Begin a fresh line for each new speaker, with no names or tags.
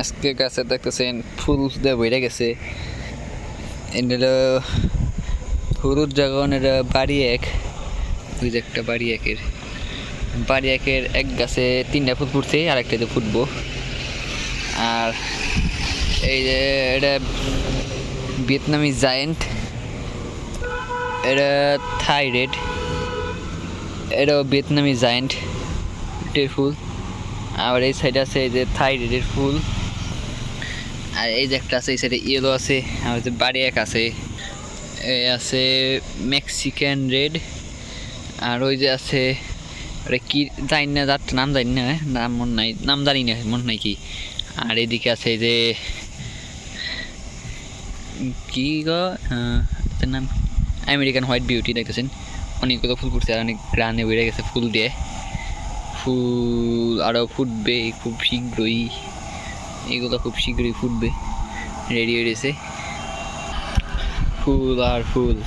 আজকে গাছে দেখতেছেন ফুল দিয়ে বইরে গেছে। এটা হলুদ ড্রাগন এটা বাড়ি এক ওই যে একটা বাড়ি একের বাড়ি একের এক গাছে তিনটা ফুল ফুটছে আর একটাতে ফুটবো। আর এই যে এটা ভিয়েতনামি জায়েন্ট, এটা থাই রেড। এটাও ভিয়েতনামি জায়েন্ট ফুল। আবার এই সাইডে আছে এই যে থাই রেডের ফুল। আর এই যে একটা আছে এই সাইডে ইয়েলো আছে আর যে বাড়ি এক আছে। এই আছে মেক্সিকান রেড আর ওই যে আছে ওটা কি জানি না যার নাম জানি না নাম মনে নাই নাম জানি না মনে নাই কি। আর এদিকে আছে যে কি গো আহ, এটার নাম আমেরিকান হোয়াইট বিউটি দেখতেছেন? অনেকগুলো ফুল ফুটছে আর অনেক গ্রানে বেড়ে গেছে ফুল দিয়ে। ফুল আরও ফুটবে খুব শীঘ্রই। এগুলো খুব শীঘ্রই ফুটবে। রেডি হয়ে গেছে। ফুল আর ফুল।